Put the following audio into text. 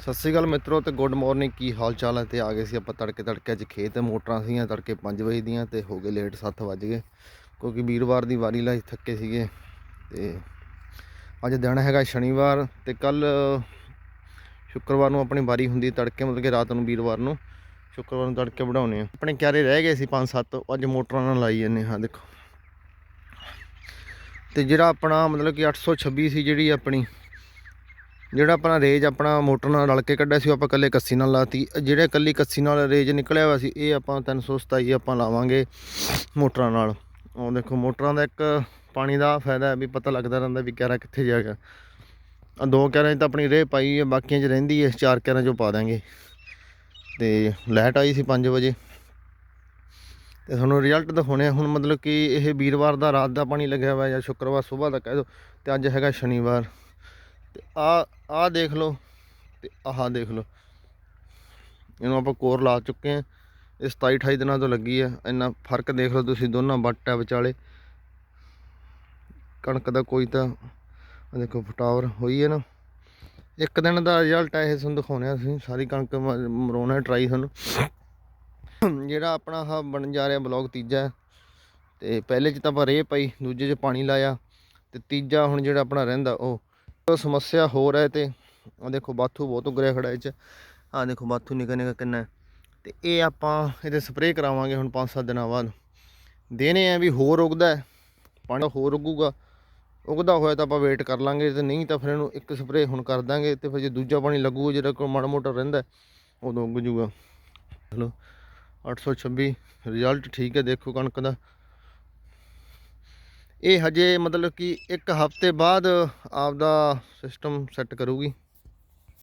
ਸਤਿ ਸ਼੍ਰੀ ਅਕਾਲ ਮਿੱਤਰੋ ਤੇ ਗੁੱਡ ਮਾਰਨਿੰਗ, ਕੀ ਹਾਲ ਚਾਲ ਹੈ? ਤੇ ਆ ਗਏ ਸੀ ਆਪਾਂ ਤੜਕੇ ਤੜਕੇ ਅੱਜ ਖੇਤ, ਮੋਟਰਾਂ ਸੀਗੀਆਂ ਤੜਕੇ 5 ਵਜੇ ਦੀਆਂ ਤੇ ਹੋ ਗਏ ਲੇਟ 7 ਵੱਜ ਗਏ, ਕਿਉਂਕਿ ਵੀਰਵਾਰ ਦੀ ਵਾਰੀ ਲਾਈ ਥੱਕੇ ਸੀਗੇ ਤੇ ਅੱਜ ਦਿਨ ਹੈਗਾ ਸ਼ਨੀਵਾਰ ਤੇ ਕੱਲ ਸ਼ੁੱਕਰਵਾਰ ਨੂੰ ਆਪਣੀ ਵਾਰੀ ਹੁੰਦੀ ਤੜਕੇ, ਮਤਲਬ ਕਿ ਰਾਤ ਨੂੰ ਵੀਰਵਾਰ ਨੂੰ ਸ਼ੁੱਕਰਵਾਰ ਨੂੰ ਤੜਕੇ ਵਢਾਉਣੇ ਆ। ਆਪਣੇ ਕਿਆਰੇ ਰਹਿ ਗਏ ਸੀ 5-7 ਅੱਜ ਮੋਟਰਾਂ ਨਾਲ ਲਾਈ ਜੰਨੇ ਹਾਂ, ਦੇਖੋ। ਤੇ ਜਿਹੜਾ ਆਪਣਾ ਮਤਲਬ ਕਿ 826 ਸੀ ਜਿਹੜੀ ਆਪਣੀ ਜਿਹੜਾ ਆਪਣਾ ਰੇਜ ਆਪਣਾ ਮੋਟਰ ਨਾਲ ਰਲ ਕੇ ਕੱਢਿਆ ਸੀ, ਉਹ ਆਪਾਂ ਇਕੱਲੇ ਕੱਸੀ ਨਾਲ ਲਾਤੀ। ਜਿਹੜੇ ਕੱਲੀ ਕੱਸੀ ਨਾਲ ਰੇਜ ਨਿਕਲਿਆ ਹੋਇਆ ਸੀ, ਇਹ ਆਪਾਂ 327 ਆਪਾਂ ਲਾਵਾਂਗੇ ਮੋਟਰਾਂ ਨਾਲ। ਉਹ ਦੇਖੋ, ਮੋਟਰਾਂ ਦਾ ਇੱਕ ਪਾਣੀ ਦਾ ਫਾਇਦਾ ਹੈ, ਵੀ ਪਤਾ ਲੱਗਦਾ ਰਹਿੰਦਾ ਵੀ ਕਿਹੜਾ ਕਿੱਥੇ ਜਾ ਗਿਆ। ਦੋ ਕਿਆਰਾਂ 'ਚ ਤਾਂ ਆਪਣੀ ਰੇਹ ਪਾਈ ਹੈ, ਬਾਕੀਆਂ 'ਚ ਰਹਿੰਦੀ ਹੈ, ਚਾਰ ਕਿਆਰਾਂ 'ਚੋਂ ਪਾ ਦਾਂਗੇ ਤੇ ਲਾਈਟ ਆਈ ਸੀ 5 ਵਜੇ। ਤੇ ਤੁਹਾਨੂੰ ਰਿਜ਼ਲਟ ਦਿਖਾਉਣੇ ਆ, ਹੁਣ ਮਤਲਬ ਕਿ ਇਹ ਵੀਰਵਾਰ ਦਾ ਰਾਤ ਦਾ ਪਾਣੀ ਲੱਗਿਆ ਹੋਇਆ ਜਾਂ ਸ਼ੁੱਕਰਵਾਰ ਸਵੇਰ ਦਾ ਕਹਿ ਦੋ ਤੇ ਅੱਜ ਹੈਗਾ ਸ਼ਨੀਵਾਰ। ਤੇ ਆ ਆ ਦੇਖ ਲਓ ਤੇ ਆਹ ਦੇਖ ਲਓ। ਇਹਨੂੰ ਆਪਾਂ ਕੋਰ ਲਾ ਚੁੱਕੇ ਆ ਇਹ 27 28 ਦਿਨਾਂ ਤੋਂ ਲੱਗੀ ਆ। ਇੰਨਾ ਫ਼ਰਕ ਦੇਖ ਲਓ ਤੁਸੀਂ ਦੋਨਾਂ ਬੱਟ ਆ ਵਿਚਾਲੇ। ਕਣਕ ਦਾ ਕੋਈ ਤਾਂ ਦੇਖੋ ਫਟਾਵਰ ਹੋਈ ਹੈ ਨਾ। ਇੱਕ ਦਿਨ ਦਾ ਰਿਜ਼ਲਟ ਹੈ ਇਹ ਤੁਹਾਨੂੰ ਦਿਖਾਉਣੇ ਆ ਅਸੀਂ। ਸਾਰੀ ਕਣਕ ਮ- ਮਰੋਣਾ ਟਰਾਈ ਤੁਹਾਨੂੰ ਜਿਹੜਾ ਆਪਣਾ ਆਹ ਬਣ ਜਾ ਰਿਹਾ ਬਲੌਗ ਤੀਜਾ। ਹੈ। ਤੇ ਪਹਿਲੇ ਚ ਤਾਂ ਆਪਾਂ ਰੇਹ ਪਾਈ, ਦੂਜੇ ਚ ਪਾਣੀ ਲਾਇਆ। ਤੇ ਤੀਜਾ ਹੁਣ ਜਿਹੜਾ ਆਪਣਾ ਰਹਿੰਦਾ ਉਹ ਸਮੱਸਿਆ ਹੋਰ ਹੈ ਤੇ ਆ ਦੇਖੋ ਬਾਥੂ ਬਹੁਤ ਉਗਰਿਆ ਖੜਾ ਇਹ ਚ। ਆ ਦੇਖੋ ਬਾਥੂ ਨਿਕਾ ਨਿਕਾ ਕਿੰਨਾ ਹੈ। ਤੇ ਇਹ ਆਪਾਂ ਇਹਦੇ ਸਪਰੇਅ ਕਰਾਵਾਂਗੇ ਹੁਣ 5-7 ਦਿਨਾਂ ਬਾਅਦ। ਦੇਣੇ ਆ ਵੀ ਹੋਰ ਉਗਦਾ ਪਾਣੀ ਹੋਰ ਉਗੂਗਾ। ਉਗਦਾ ਹੋਇਆ ਤਾਂ ਆਪਾਂ ਵੇਟ ਕਰ ਲਾਂਗੇ ਤੇ ਨਹੀਂ ਤਾਂ ਫਿਰ ਇਹਨੂੰ ਇੱਕ ਸਪਰੇਅ ਹੁਣ ਕਰ ਦਾਂਗੇ ਤੇ ਫਿਰ ਜੇ ਦੂਜਾ ਪਾਣੀ ਲੱਗੂਗਾ ਜਿਹੜਾ ਕੋਈ ਮਾੜਾ ਮੋਟਾ ਰਹਿੰਦਾ ਉਦੋਂ ਉੱਗ ਜੂਗਾ। ਚਲੋ 826 ਰਿਜ਼ਲਟ ਠੀਕ ਹੈ, ਦੇਖੋ ਕਣਕ ਦਾ। ਇਹ ਹਜੇ ਮਤਲਬ ਕਿ ਇੱਕ ਹਫ਼ਤੇ ਬਾਅਦ ਆਪਦਾ ਸਿਸਟਮ ਸੈੱਟ ਕਰੂਗੀ।